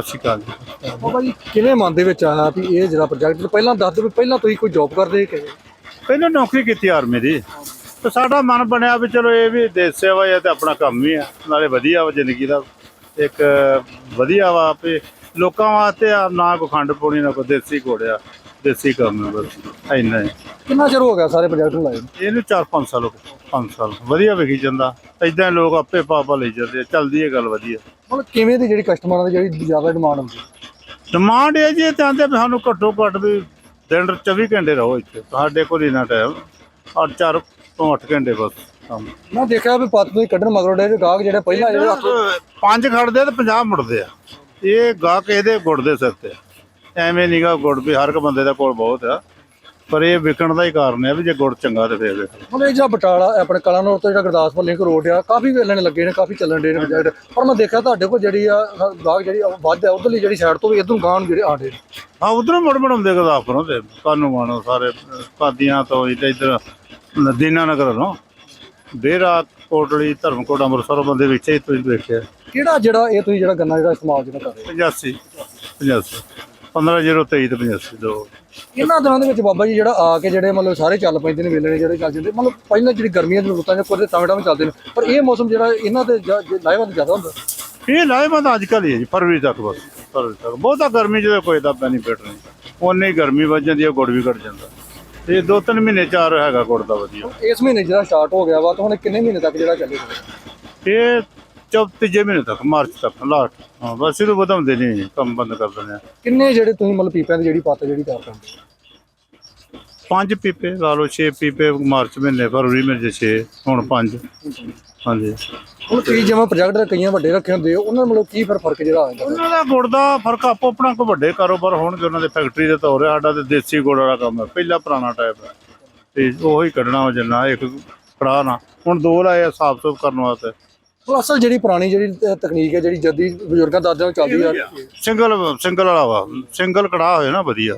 ਸਤਿ ਸ਼੍ਰੀ ਅਕਾਲ ਜੀ। ਬਾਬਾ ਜੀ ਕਿਵੇਂ ਮਨ ਦੇ ਵਿੱਚ ਆਇਆ ਵੀ ਇਹ ਜਿਹੜਾ ਪ੍ਰੋਜੈਕਟ ਪਹਿਲਾਂ ਦੱਸ ਦਿਓ ਵੀ ਪਹਿਲਾਂ ਤੁਸੀਂ ਕੋਈ ਜੌਬ ਕਰਦੇ ਕਿ ਪਹਿਲਾਂ ਨੌਕਰੀ ਕੀਤੀ ਆਰਮੀ ਦੀ। ਤੇ ਸਾਡਾ ਮਨ ਬਣਿਆ ਵੀ ਚਲੋ ਇਹ ਵੀ ਦੇਸ਼ ਸੇਵਾ ਹੈ ਤੇ ਆਪਣਾ ਕੰਮ ਵੀ ਆ। ਨਾਲੇ ਵਧੀਆ ਵਾ ਜ਼ਿੰਦਗੀ ਦਾ। ਇੱਕ ਵਧੀਆ ਵਾ ਵੀ ਲੋਕਾਂ ਵਾਸਤੇ ਆ ਨਾ ਕੋ ਖੰਡ ਪੋਣੀ ਨਾ ਕੋ ਦੇਸੀ ਘੋੜਿਆ ਦੇਸੀ ਕੰਮ ਹੈ ਬਸ। ਇੰਨਾ ਹੀ। ਕਿੰਨਾ ਚਿਰ ਹੋ ਗਿਆ ਸਾਰੇ ਪ੍ਰੋਜੈਕਟ ਨੂੰ ਲਾਏ? ਇਹਨੂੰ 4-5 ਸਾਲ ਹੋ ਗਏ। 5 ਸਾਲ। ਵਧੀਆ ਵਿਖੀ ਜਾਂਦਾ। ਇਦਾਂ ਲੋਕ ਆਪੇ ਪਾਪਾ ਲਈ ਜਾਂਦੇ ਚੱਲਦੀ ਹੈ ਗੱਲ ਵਧੀਆ। ਮਤਲਬ ਕਿਵੇਂ ਦੀ ਜਿਹੜੀ ਕਸਟਮਰਾਂ ਦੀ ਜਿਹੜੀ ਜ਼ਿਆਦਾ ਡਿਮਾਂਡ ਹੁੰਦੀ? ਡਿਮਾਂਡ ਇਹ ਜੀ ਚਾਹੁੰਦੇ ਵੀ ਸਾਨੂੰ ਘੱਟੋ ਘੱਟ ਵੀ ਦਿਨ 24 ਘੰਟੇ ਰਹੋ ਇੱਥੇ। ਸਾਡੇ ਕੋਲ ਇਨਾ ਟਾਈਮ ਔਰ 4 ਤੋਂ 8 ਘੰਟੇ ਬਸ ਕੰਮ। ਮੈਂ ਦੇਖਿਆ ਵੀ ਪੱਤ ਤੋਂ ਕੱਢਣ ਮਗਰੋਂ ਦੇ ਗਾਹਕ ਜਿਹੜੇ ਪਹਿਲਾਂ ਜਿਹੜੇ ਪੰਜ ਖੜਦੇ ਤੇ 50 ਮੁੜਦੇ ਆ। ਇਹ ਗਾਹਕ ਇਹਦੇ ਗੁੜ ਦੇ ਸਿਰ ਤੇ ਐਵੇਂ ਨਹੀਂਗਾ ਗੁੜ ਵੀ ਹਰ ਇੱਕ ਬੰਦੇ ਦਾ ਕੋਲ ਬਹੁਤ ਆ। ਪਰ ਇਹ ਵਿਕਣ ਦਾ ਹੀ ਕਾਰਨ ਹੈ ਵੀ ਜੇ ਗੁੜ ਚੰਗਾ ਤੇ ਫੇਰ। ਮਤਲਬ ਇਹ ਜਿਹੜਾ ਬਟਾਲਾ ਆਪਣੇ ਕਲਾਨੌਰ ਤੋਂ ਜਿਹੜਾ ਗੁਰਦਾਸਪੁਰ ਲਿੰਕ ਰੋਡ ਆ ਕਾਫੀ ਵੇਲੇ ਨੇ ਲੱਗੇ ਨੇ ਕਾਫੀ ਚੱਲਣ ਦੇ ਨੇ ਪ੍ਰੋਜੈਕਟ ਪਰ ਮੈਂ ਦੇਖਿਆ ਤੁਹਾਡੇ ਕੋਲ ਜਿਹੜੀ ਆ ਗਾਹਕ ਜਿਹੜੀ ਆ ਉਹ ਵੱਧ ਹੈ ਉਧਰਲੀ ਜਿਹੜੀ ਸਾਈਡ ਤੋਂ ਵੀ ਇਧਰੋਂ ਗਾਂ ਨੂੰ ਜਿਹੜੇ ਆਂਡੇ ਨੇ। ਆ ਉਧਰੋਂ ਮੁੜ ਮੁੜ ਆਉਂਦੇ ਗੁਰਦਾਸਪੁਰੋਂ ਤੇ ਕਾਨੂੰ ਮਾਣੋ ਸਾਰੇ ਕਾਦੀਆਂ ਤੋਂ ਇੱਧਰ ਇੱਧਰ ਦੀਨਾ ਨਗਰ ਨੂੰ ਡੇਰਾ ਕੋਟਲੀ ਧਰਮਕੋਟ ਅੰਮ੍ਰਿਤਸਰ ਬੰਦੇ ਵਿੱਚ ਹੀ ਤੁਸੀਂ ਦੇਖਿਆ ਕਿਹੜਾ ਜਿਹੜਾ ਇਹ ਤੁਸੀਂ ਜਿਹੜਾ ਗੰਨਾ ਜਿਹੜਾ ਇਸਤੇਮਾਲ ਜਿਹੜਾ ਕਰ ਰਹੇ 85 85 15023 ਤੇ 85 ਦੋ। ਇਹਨਾਂ ਦਿਨਾਂ ਦੇ ਵਿੱਚ ਬਾਬਾ ਜੀ ਜਿਹੜਾ ਆ ਕੇ ਜਿਹੜੇ ਮਤਲਬ ਸਾਰੇ ਚੱਲ ਪੈਂਦੇ ਨੇ ਵੇਲੇ ਨੇ ਜਿਹੜੇ ਚੱਲ ਜਾਂਦੇ ਮਤਲਬ ਪਹਿਲਾਂ ਜਿਹੜੀ ਗਰਮੀਆਂ ਦੀਆਂ ਰੁੱਤਾਂ ਨੇ ਕੋਲੇ ਟਾਵੇਂ ਟਾਵੇਂ ਚੱਲਦੇ ਨੇ ਪਰ ਇਹ ਮੌਸਮ ਜਿਹੜਾ ਇਹਨਾਂ ਤੇ ਲਾਹੇਵੰਦ ਜ਼ਿਆਦਾ ਹੁੰਦਾ। ਇਹ ਲਾਹੇਵੰਦ ਅੱਜ ਕੱਲ੍ਹ ਹੀ ਹੈ ਜੀ ਫਰਵਰੀ ਤੱਕ ਬਸ ਫਰਵਰੀ ਤੱਕ। ਬਹੁਤਾ ਗਰਮੀ ਜਦੋਂ ਕੋਈ ਦਾ ਬੈਨੀਫਿਟ ਨਹੀਂ। ਉਨੀ ਗਰਮੀ ਵੱਜ ਜਾਂਦੀ ਹੈ ਗੁੜ ਵੀ ਘਟ ਜਾਂਦਾ। ਇਹ ਦੋ ਤਿੰਨ ਮਹੀਨੇ ਚਾਰ ਹੈਗਾ ਗੁੜ ਦਾ ਵਧੀਆ। ਇਸ ਮਹੀਨੇ ਜਿਹੜਾ ਸਟਾਰਟ ਹੋ ਗਿਆ ਵਾ ਤਾਂ ਹੁਣ ਕਿੰਨੇ ਮਹੀਨੇ ਤੱਕ ਜਿਹੜਾ ਚੱਲੇਗਾ ਇਹ ਚੌਥ ਤੀਜੇ ਮਹੀਨੇ ਤੱਕ ਮਾਰਚ ਤੱਕ ਲਾਸਟ। ਹਾਂ ਬਸ ਇਹਨੂੰ ਵਧਾਉਂਦੇ ਨਹੀਂ ਕੰਮ ਬੰਦ ਕਰ ਦਿੰਦੇ ਆ। ਕਿੰਨੇ ਜਿਹੜੇ ਤੁਸੀਂ ਮਤਲਬ ਪੀਪਿਆਂ ਦੀ ਜਿਹੜੀ ਪੱਤ ਜਿਹੜੀ ਕਰਦੇ ਹੋ? ਪੰਜ ਪੀਪੇ ਲਾ ਲਓ 6 ਪੀਪੇ ਮਾਰਚ ਮਹੀਨੇ ਫਰਵਰੀ ਮਹੀਨੇ 6 ਹੁਣ ਪੰਜ। ਹਾਂਜੀ। ਹੁਣ ਕਈ ਜਿਵੇਂ ਪ੍ਰੋਜੈਕਟ ਕਈਆਂ ਵੱਡੇ ਰੱਖੇ ਹੁੰਦੇ ਆ, ਉਹਨਾਂ ਨਾਲ ਮਤਲਬ ਕੀ ਫਿਰ ਫ਼ਰਕ ਜਿਹੜਾ ਆ ਜਾਂਦਾ? ਉਹਨਾਂ ਦਾ ਗੁੜ ਦਾ ਫ਼ਰਕ ਆਪੋ ਆਪਣਾ ਕੋ ਵੱਡੇ ਕਾਰੋਬਾਰ ਹੋਣਗੇ ਉਹਨਾਂ ਦੇ ਫੈਕਟਰੀ ਦੇ ਤੌਰ ਸਾਡਾ ਤੇ ਦੇਸੀ ਗੁੜ ਵਾਲਾ ਕੰਮ ਹੈ ਪਹਿਲਾ ਪੁਰਾਣਾ ਟਾਈਪ ਹੈ। ਤੇ ਉਹੀ ਕੱਢਣਾ ਵਾ ਜਿੰਨਾ ਇੱਕ ਨਾ। ਹੁਣ ਦੋ ਲਾਏ ਸਾਫ਼ ਸੁਥਰਾ ਕਰਨ ਵਾਸਤੇ। ਉਹ ਅਸਲ ਜਿਹੜੀ ਪੁਰਾਣੀ ਜਿਹੜੀ ਤਕਨੀਕ ਹੈ ਜਿਹੜੀ ਜੱਦੀ ਬਜ਼ੁਰਗਾਂ ਦਾਦਿਆਂ ਨੂੰ ਚੱਲਦੀ ਆ ਸਿੰਗਲ ਸਿੰਗਲ ਵਾਲਾ ਵਾ। ਸਿੰਗਲ ਕੜਾ ਹੋਏ ਨਾ ਵਧੀਆ।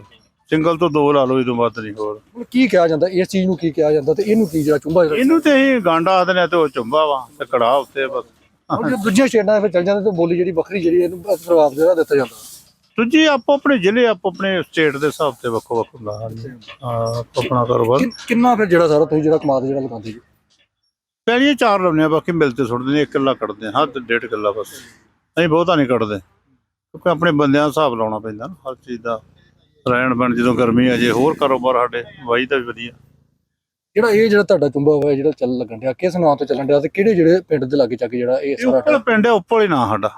ਸਿੰਗਲ ਤੋਂ ਦੋ ਲਾ ਲਓ ਇਹ ਤੋਂ ਵੱਧ ਨਹੀਂ ਹੋਰ। ਹੁਣ ਕੀ ਕਿਹਾ ਜਾਂਦਾ? ਇਸ ਚੀਜ਼ ਨੂੰ ਕੀ ਕਿਹਾ ਜਾਂਦਾ ਤੇ ਇਹਨੂੰ ਕੀ ਜਿਹੜਾ ਚੁੰਬਾ ਜਿਹੜਾ ਇਹਨੂੰ ਤੇ ਅਸੀਂ ਗਾਂਡਾ ਆਖਦੇ ਨੇ ਤੇ ਉਹ ਚੁੰਬਾ ਵਾ ਤੇ ਕੜਾ ਉੱਤੇ ਬਸ। ਹੁਣ ਜੇ ਦੂਜੀਆਂ ਸਟੇਟਾਂ ਦੇ ਵਿੱਚ ਚੱਲ ਜਾਂਦੇ ਤਾਂ ਬੋਲੀ ਜਿਹੜੀ ਵੱਖਰੀ ਜਿਹੜੀ ਇਹਨੂੰ ਪ੍ਰਭਾਵ ਜਿਹੜਾ ਦਿੱਤਾ ਜਾਂਦਾ। ਦੂਜੀ ਆਪੋ ਆਪਣੇ ਜ਼ਿਲ੍ਹੇ ਆਪੋ ਆਪਣੇ ਸਟੇਟ ਦੇ ਹਿਸਾਬ ਤੇ ਵੱਖੋ ਵੱਖ ਹੁੰਦਾ। ਹਾਂ ਆਪੋ ਆਪਣਾ ਕਾਰੋਬਾਰ। ਕਿੰਨਾ ਫਿਰ ਜਿਹੜਾ ਸਾਰਾ ਤੁਸੀਂ ਜਿਹੜਾ ਕਮਾਦ ਜਿਹੜਾ ਲਗਾਉਂਦੇ ਜੀ? ਪਹਿਲੀਆਂ ਚਾਰ ਲਾਉਂਦੇ ਆ ਬਾਕੀ ਮਿਲ ਤੇ ਸੁੱਟਦੇ ਨੇ 1 ਕਿੱਲਾ ਕੱਢਦੇ ਆ ਹੱਦ ਡੇਢ ਕਿੱਲਾ ਬਸ। ਅਸੀਂ ਬਹੁਤਾ ਨਹੀਂ ਕੱਢਦੇ ਕਿਉਂਕਿ ਆਪਣੇ ਬੰਦਿਆਂ ਦਾ ਹਿਸਾਬ ਲਾਉਣਾ ਪੈਂਦਾ ਨਾ ਹਰ ਚੀਜ਼ ਦਾ ਰਹਿਣ ਬਣ ਜਦੋਂ ਗਰਮੀ ਆ ਜੇ ਹੋਰ ਕਾਰੋਬਾਰ ਸਾਡੇ ਵਾਈ ਦਾ ਵੀ ਵਧੀਆ। ਜਿਹੜਾ ਇਹ ਜਿਹੜਾ ਤੁਹਾਡਾ ਚੁੰਬਾ ਹੋਇਆ ਜਿਹੜਾ ਚੱਲ ਲੱਗਣ ਡਿਆ ਕਿਸ ਨਾਂ ਤੋਂ ਚੱਲਣ ਡਿਆ ਤੇ ਕਿਹੜੇ ਜਿਹੜੇ ਪਿੰਡ ਦੇ ਲਾਗੇ ਚੱਕ ਜਿਹੜਾ ਇਹ ਸਾਰਾ ਉੱਪਰ ਪਿੰਡ ਹੈ ਉੱਪਰ ਹੀ ਨਾ ਸਾਡਾ।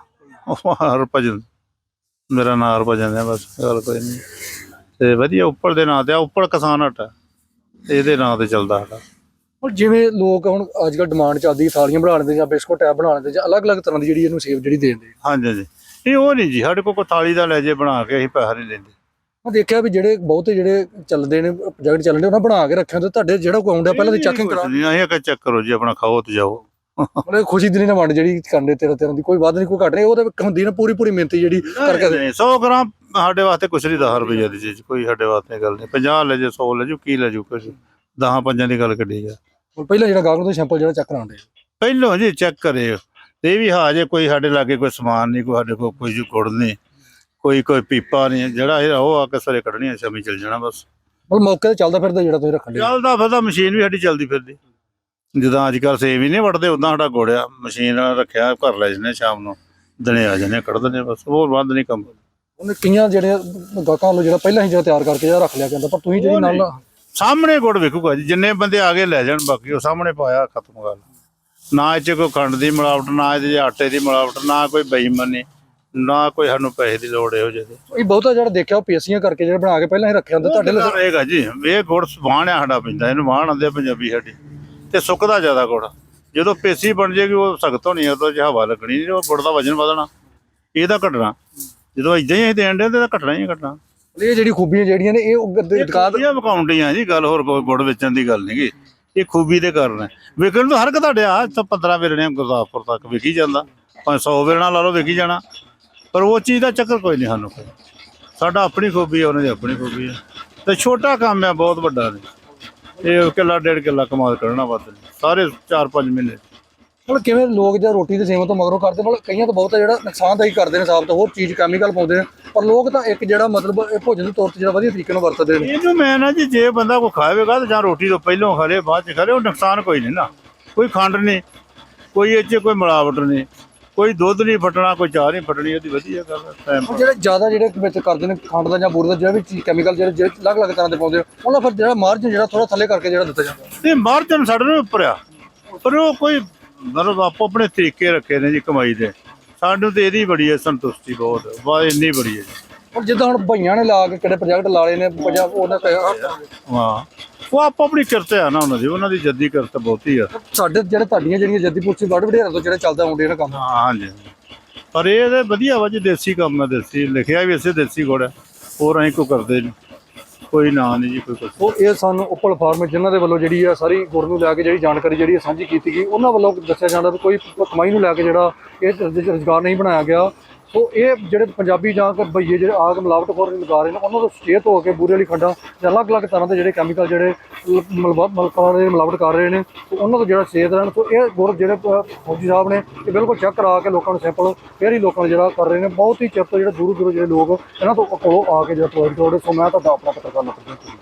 ਉਹ ਹਰਭਜਨ ਮੇਰਾ ਨਾਂ ਹਰਭਜਨ ਹੈ ਬਸ ਗੱਲ ਕੋਈ ਨਹੀਂ। ਤੇ ਵਧੀਆ ਉੱਪਰ ਦੇ ਨਾਂ ਤੇ ਆ ਉੱਪਰ ਕਿਸਾਨ ਹਟ ਹੈ ਇਹਦੇ ਨਾਂ ਤੇ ਚੱਲਦਾ ਸਾਡਾ। ਹੁਣ ਜਿਵੇਂ ਲੋਕ ਹੁਣ ਅੱਜ ਕੱਲ੍ਹ ਡਿਮਾਂਡ ਚੱਲਦੀ ਥਾਲੀਆਂ ਬਣਾਉਣ ਦੇ ਜਾਂ ਬਿਸਕੁਟ ਟੈਬ ਬਣਾਉਣ ਦੇ ਜਾਂ ਅਲੱਗ-ਅਲੱਗ ਤਰ੍ਹਾਂ ਦੀ ਜਿਹੜੀ ਇਹਨੂੰ ਸੇਵ ਜਿਹੜੀ ਦੇ ਦਿੰਦੇ। ਹਾਂਜੀ ਹਾਂਜੀ। ਇਹ ਉਹ ਨਹੀਂ ਜੀ ਸਾਡੇ ਕੋਲ ਕੋਈ ਥਾਲੀ ਦਾ ਲੈ ਜੇ ਬਣਾ ਕੇ ਅਸੀਂ ਪੈਸਾ ਨਹੀਂ ਲੈਂਦੇ। ਮੈਂ ਦੇਖਿਆ ਵੀ ਜਿਹੜੇ ਬਹੁਤੇ ਜਿਹੜੇ ਚੱਲਦੇ ਨੇ ਪ੍ਰੋਜੈਕਟ ਚੱਲਣ ਦੇ ਉਹਨਾਂ ਬਣਾ ਕੇ ਰੱਖਿਆ ਹੁੰਦੇ ਤੁਹਾਡੇ ਜਿਹੜਾ ਕੋਈ ਆਉਂਦਾ ਪਹਿਲਾਂ ਤੇ ਚੈਕਿੰਗ ਕਰਾ ਨਹੀਂ ਅਸੀਂ ਕਿ ਚੈੱਕ ਕਰੋ ਜੀ ਆਪਣਾ ਖਾਓ ਤੇ ਜਾਓ। ਮਤਲਬ ਖੁਸ਼ੀ ਦੀ ਨਹੀਂ ਵੰਡ ਜਿਹੜੀ ਕਰਦੇ ਤੇਰਾ ਤੇਰਾ ਦੀ ਕੋਈ ਵੱਧ ਨਹੀਂ ਕੋਈ ਘੱਟ ਨਹੀਂ ਉਹ ਤਾਂ ਹੁੰਦੀ ਨਾ ਪੂਰੀ ਪੂਰੀ ਮਿਹਨਤ ਜਿਹੜੀ ਕਰਕੇ ਨਹੀਂ 100 ਗ੍ਰਾਮ ਸਾਡੇ ਵਾਸਤੇ ਕੁਛ ਨਹੀਂ 10 ਰੁਪਏ ਦੀ ਚੀਜ਼ ਕੋਈ ਸਾਡੇ ਵਾਸਤੇ ਗੱਲ ਨਹੀਂ। 50 ਲੈ ਜੇ 100 ਲੈ ਜੂ ਕੀ ਲੈ ਜੂ ਕੁਛ। 10 ਪੰਜਾਂ ਦੀ ਗੱਲ ਕੱਢੀ ਜਾ ਹੁਣ ਪਹਿਲਾਂ ਜਿਹੜਾ ਗਾਹਕ ਨੂੰ ਸੈਂਪਲ ਜਿਹੜਾ ਚੈੱਕ ਕਰਾਉਂਦੇ ਪਹਿਲੋਂ ਜੀ ਚੈੱਕ ਕਰੇ। ਤੇ ਇਹ ਵੀ ਹਾਂ ਜੇ ਕੋਈ ਸਾਡੇ ਲਾਗੇ ਕੋਈ ਸਮਾਨ ਨਹੀਂ ਕੋਈ ਸਾਡੇ ਕੋਲ ਕੋਈ ਜੀ ਗੁੜ ਨਹੀਂ ਕੋਈ ਕੋਈ ਪੀਪਾ ਨਹੀਂ ਜਿਹੜਾ ਇਹ ਉਹ ਆ ਕੇ ਸਾਰੇ ਕੱਢਣੀਆਂ ਸ਼ਮੀ ਚੱਲ ਜਾਣਾ ਬਸ। ਮਤਲਬ ਮੌਕੇ ਤੇ ਚੱਲਦਾ ਫਿਰਦਾ ਜਿਹੜਾ ਤੁਸੀਂ ਰੱਖਣ ਦੇ ਚੱਲਦਾ ਫਿਰਦਾ ਮਸ਼ੀਨ ਵੀ ਸਾਡੀ ਚੱਲਦੀ ਫਿਰਦੀ। ਜਦੋਂ ਅੱਜ ਕੱਲ ਸੇਵ ਹੀ ਨਹੀਂ ਵੜਦੇ ਉਦਾਂ ਸਾਡਾ ਗੋੜਿਆ ਮਸ਼ੀਨ ਨਾਲ ਰੱਖਿਆ ਘਰ ਲੈ ਜਨੇ ਸ਼ਾਮ ਨੂੰ। ਦਿਨੇ ਆ ਜਨੇ ਕੱਢ ਦਿੰਦੇ ਬਸ ਹੋਰ ਵੱਧ ਨਹੀਂ ਕੰਮ। ਉਹਨੇ ਕਈਆਂ ਜਿਹੜੇ ਗਾਹਕਾਂ ਵੱਲੋਂ ਜਿਹੜਾ ਪਹਿਲਾਂ ਹੀ ਜਿਹੜਾ ਤਿਆਰ ਕਰਕੇ ਜਿਹੜਾ ਰੱਖ ਲਿਆ ਜਾਂਦਾ ਪਰ ਤੁਸੀਂ ਜਿਹੜੀ ਨਾਲ ਸਾਹਮਣੇ ਗੁੜ ਵਿਕੂਗਾ ਜੀ ਜਿੰਨੇ ਬੰਦੇ ਆ ਕੇ ਲੈ ਜਾਣ ਬਾਕੀ ਉਹ ਸਾਹਮਣੇ ਪਾਇਆ ਖਤਮ ਗੱਲ ਨਾ 'ਚ ਕੋਈ ਖੰਡ ਦੀ ਮਿਲਾਵਟ ਨਾ ਇਹਦੇ ਆਟੇ ਦੀ ਮਿਲਾਵਟ ਨਾ ਕੋਈ ਬੇਈਮਾਨੀ ਨਾ ਕੋਈ ਸਾਨੂੰ ਪੈਸੇ ਦੀ ਲੋੜ ਇਹੋ ਜਿਹੇ। ਇਹ ਬਹੁਤਾ ਜਿਹੜਾ ਦੇਖਿਆ ਉਹ ਪੇਸੀਆਂ ਕਰਕੇ ਜਿਹੜੇ ਬਣਾ ਕੇ ਪਹਿਲਾਂ ਹੀ ਰੱਖਿਆ ਹੁੰਦਾ ਤੁਹਾਡੇ ਲਈ ਰਹੇਗਾ ਜੀ ਇਹ ਗੁੜ ਵਾਣ ਆ ਸਾਡਾ ਪੈਂਦਾ ਇਹਨੂੰ ਵਾਣ ਆਂਦੇ ਪੰਜਾਬੀ ਸਾਡੀ ਤੇ ਸੁੱਕਦਾ ਜ਼ਿਆਦਾ ਗੁੜ। ਜਦੋਂ ਪੇਸੀ ਬਣ ਜੇਗੀ ਉਹ ਸਖਤ ਹੋਣੀ ਆ ਉਹਦੇ 'ਚ ਹਵਾ ਲੱਗਣੀ ਨਹੀਂ ਉਹ ਗੁੜ ਦਾ ਵਜਨ ਵਧਣਾ ਇਹਦਾ ਘਟਣਾ। ਜਦੋਂ ਇਦਾਂ ਹੀ ਅਸੀਂ ਦੇਣ ਦੇ ਤੇ ਘਟਣਾ ਹੀ ਘਟਣਾ। ਇਹ ਜਿਹੜੀ ਖੂਬੀਆਂ ਜਿਹੜੀਆਂ ਨੇ ਇਹ ਉਹ ਗੱਦੇ ਦੁਕਾਨ ਇਹ ਵਿਕਾਉਂਦੀਆਂ ਜੀ ਗੱਲ ਹੋਰ ਕੋਈ ਗੁੜ ਵੇਚਣ ਦੀ ਗੱਲ ਨਹੀਂਗੀ ਇਹ ਖੂਬੀ ਦੇ ਕਾਰਨ ਹੈ। ਵਿਕਣ ਨੂੰ ਹਰ ਇੱਕ ਤੁਹਾਡੇ ਆ ਇੱਥੋਂ 15 ਵੇਰਣੇ ਗੁਰਦਾਸਪੁਰ ਤੱਕ ਵਿਕੀ ਜਾਂਦਾ। ਭਾਵੇਂ 100 ਵੇਰਣਾ ਲਾ ਲਓ ਵਿਕੀ ਜਾਣਾ। ਪਰ ਉਹ ਚੀਜ਼ ਦਾ ਚੱਕਰ ਕੋਈ ਨਹੀਂ ਸਾਨੂੰ ਸਾਡਾ ਆਪਣੀ ਖੂਬੀ ਹੈ ਉਹਨਾਂ ਦੀ ਆਪਣੀ ਖੂਬੀ ਹੈ ਤੇ ਛੋਟਾ ਕੰਮ ਹੈ ਬਹੁਤ ਵੱਡਾ ਨਹੀਂ ਇਹ ਕਿੱਲਾ ਡੇਢ ਕਿੱਲਾ ਕਮਾਲ ਕਰਨਾ ਵੱਧ ਸਾਰੇ 4-5 ਮਹੀਨੇ। ਮਤਲਬ ਕਿਵੇਂ ਲੋਕ ਜੇ ਰੋਟੀ ਦੇ ਸੇਵਨ ਤੋਂ ਮਗਰੋਂ ਕਰਦੇ ਮਤਲਬ ਕਈਆਂ ਤਾਂ ਬਹੁਤ ਆ ਜਿਹੜਾ ਨੁਕਸਾਨਦਾਇਕ ਕਰਦੇ ਨੇ ਸਾਬਤ ਹੋਰ ਚੀਜ਼ ਕੈਮੀਕਲ ਪਾਉਂਦੇ ਨੇ। ਪਰ ਲੋਕ ਤਾਂ ਇੱਕ ਜਿਹੜਾ ਮਤਲਬ ਇਹ ਭੋਜਨ ਦੇ ਤੌਰ ਤੇ ਜਿਹੜਾ ਵਧੀਆ ਤਰੀਕੇ ਨਾਲ ਵਰਤਦੇ ਨੇ। ਇਹਨੂੰ ਮੈਂ ਨਾ ਜੀ ਜੇ ਬੰਦਾ ਕੋ ਖਾਵੇਗਾ ਤਾਂ ਜਾਂ ਰੋਟੀ ਤੋਂ ਪਹਿਲਾਂ ਖਾ ਬਾਅਦ ਚ ਖਾ ਉਹ ਨੁਕਸਾਨ ਕੋਈ ਨਹੀਂ ਨਾ। ਕੋਈ ਖੰਡ ਨਹੀਂ ਕੋਈ ਇਹ 'ਚ ਕੋਈ ਮਿਲਾਵਟ ਨਹੀਂ ਕੋਈ ਦੁੱਧ ਨਹੀਂ ਫਟਣਾ ਕੋਈ ਚਾਹ ਨਹੀਂ ਫਟਣੀ ਉਹਦੀ ਵਧੀਆ ਗੱਲ ਹੈ ਟਾਈਮ ਉਹ ਜਿਹੜੇ ਜ਼ਿਆਦਾ ਜਿਹੜੇ ਵਿੱਚ ਕਰਦੇ ਨੇ ਖੰਡ ਦਾ ਜਾਂ ਬੂਰ ਦਾ ਜਿਹੜਾ ਵੀ ਚੀਜ਼ ਕੈਮੀਕਲ ਜਿਹੜੇ ਜਿਹੜੇ ਅਲੱਗ-ਅਲੱਗ ਤਰ੍ਹਾਂ ਦੇ ਪਾਉਂਦੇ ਉਹਨਾਂ ਫਿਰ ਜਿਹੜਾ ਮਾਰਜਨ ਜਿਹੜਾ ਥੋੜਾ ਥੱਲੇ ਕਰਕੇ ਜਿਹੜਾ ਦਿੱਤਾ ਜਾਂਦਾ। ਤੇ ਮਾਰਜਨ ਸਾਡੇ ਨੂੰ ਉੱਪਰ ਆ। ਪਰ ਉਹ ਕੋਈ ਮਤਲਬ ਆਪੋ ਆਪਣੇ ਤਰੀਕੇ ਰੱਖੇ ਨੇ ਜੀ ਕਮਾਈ ਦੇ। ਸਾਨੂੰ ਤੇ ਇਹਦੀ ਬੜੀ ਹੈ ਸੰਤੁਸ਼ਟੀ ਬਹੁਤ ਬਾ ਇੰਨੀ ਬੜੀ ਹੈ ਜੀ। ਪਰ ਜਿੱਦਾਂ ਹੁਣ ਭਈਆਂ ਨੇ ਲਾ ਕੇ ਕਿਹੜੇ ਪ੍ਰੋਜੈਕਟ ਲਾਲੇ ਨੇ ਪੰਜਾਬ ਉਹਨਾਂ ਕਿਹਾ ਹਾਂ ਉਹ ਆਪੋ ਆਪਣੀ ਕਿਰਤ ਆ ਨਾ ਉਹਨਾਂ ਦੀ ਉਹਨਾਂ ਦੀ ਜੱਦੀ ਕਿਰਤ ਬਹੁਤੀ ਆ। ਸਾਡੇ ਜਿਹੜੇ ਤੁਹਾਡੀਆਂ ਜਿਹੜੀਆਂ ਜੱਦੀ ਪੁੱਛੀ ਬੜ ਵਡੇਰਾਂ ਤੋਂ ਜਿਹੜੇ ਚੱਲਦਾ ਆਉਂਦੇ ਨੇ ਕੰਮ। ਹਾਂ ਹਾਂਜੀ ਪਰ ਇਹ ਤੇ ਵਧੀਆ ਵਾ ਜੀ ਦੇਸੀ ਕੰਮ ਹੈ ਦੇਸੀ ਲਿਖਿਆ ਵੀ ਇਸੇ ਦੇਸੀ ਗੁੜ ਹੈ ਹੋਰ ਅਸੀਂ ਕੋ ਕਰਦੇ ਨਹੀਂ। ਕੋਈ ਨਾਂ ਨਹੀਂ ਜੀ, ਕੋਈ ਕੁਛ ਉਹ ਇਹ ਸਾਨੂੰ ਉੱਪਲ ਫਾਰਮ ਜਿਨ੍ਹਾਂ ਦੇ ਵੱਲੋਂ ਜਿਹੜੀ ਆ ਸਾਰੀ ਗੁੜ ਨੂੰ ਲੈ ਕੇ ਜਿਹੜੀ ਜਾਣਕਾਰੀ ਜਿਹੜੀ ਹੈ ਸਾਂਝੀ ਕੀਤੀ ਗਈ, ਉਹਨਾਂ ਵੱਲੋਂ ਦੱਸਿਆ ਜਾਂਦਾ ਵੀ ਕੋਈ ਕਮਾਈ ਨੂੰ ਲੈ ਕੇ ਜਿਹੜਾ ਇਹ ਰੁਜ਼ਗਾਰ ਨਹੀਂ ਬਣਾਇਆ ਗਿਆ। ਸੋ ਇਹ ਜਿਹੜੇ ਪੰਜਾਬੀ ਜਾਂ ਕਿ ਭਈਏ ਜਿਹੜੇ ਆਗ ਮਿਲਾਵਟ ਖੋਰ ਲਗਾ ਰਹੇ ਨੇ, ਉਹਨਾਂ ਤੋਂ ਸੁਚੇਤ ਹੋ ਕੇ ਬੂਰੇ ਵਾਲੀ ਖੰਡਾਂ ਜਾਂ ਅਲੱਗ-ਅਲੱਗ ਤਰ੍ਹਾਂ ਦੇ ਜਿਹੜੇ ਕੈਮੀਕਲ ਜਿਹੜੇ ਮਲਕਾਂ ਦੇ ਮਿਲਾਵਟ ਕਰ ਰਹੇ ਨੇ ਸੋ ਉਹਨਾਂ ਤੋਂ ਜਿਹੜਾ ਸੇਧ ਰਹਿਣ, ਸੋ ਇਹ ਗੁਰ ਜਿਹੜੇ ਫੌਜੀ ਸਾਹਿਬ ਨੇ ਇਹ ਬਿਲਕੁਲ ਚੈੱਕ ਕਰਾ ਕੇ ਲੋਕਾਂ ਨੂੰ ਸੈਂਪਲ ਫੇਰ ਹੀ ਲੋਕਾਂ ਨੂੰ ਜਿਹੜਾ ਕਰ ਰਹੇ ਨੇ, ਬਹੁਤ ਹੀ ਚਿਰ ਤੋਂ ਜਿਹੜੇ ਦੂਰ ਦੂਰ ਜਿਹੜੇ ਲੋਕ ਇਹਨਾਂ ਤੋਂ ਕੋਲੋਂ ਆ ਕੇ ਜਿਹੜਾ ਪ੍ਰੋਵਾਈਡ ਕਰਦੇ ਸੋ ਮੈਂ ਤੁਹਾਡਾ ਆਪਣਾ ਪੱਤਰਕਾਰ ਨਪਰ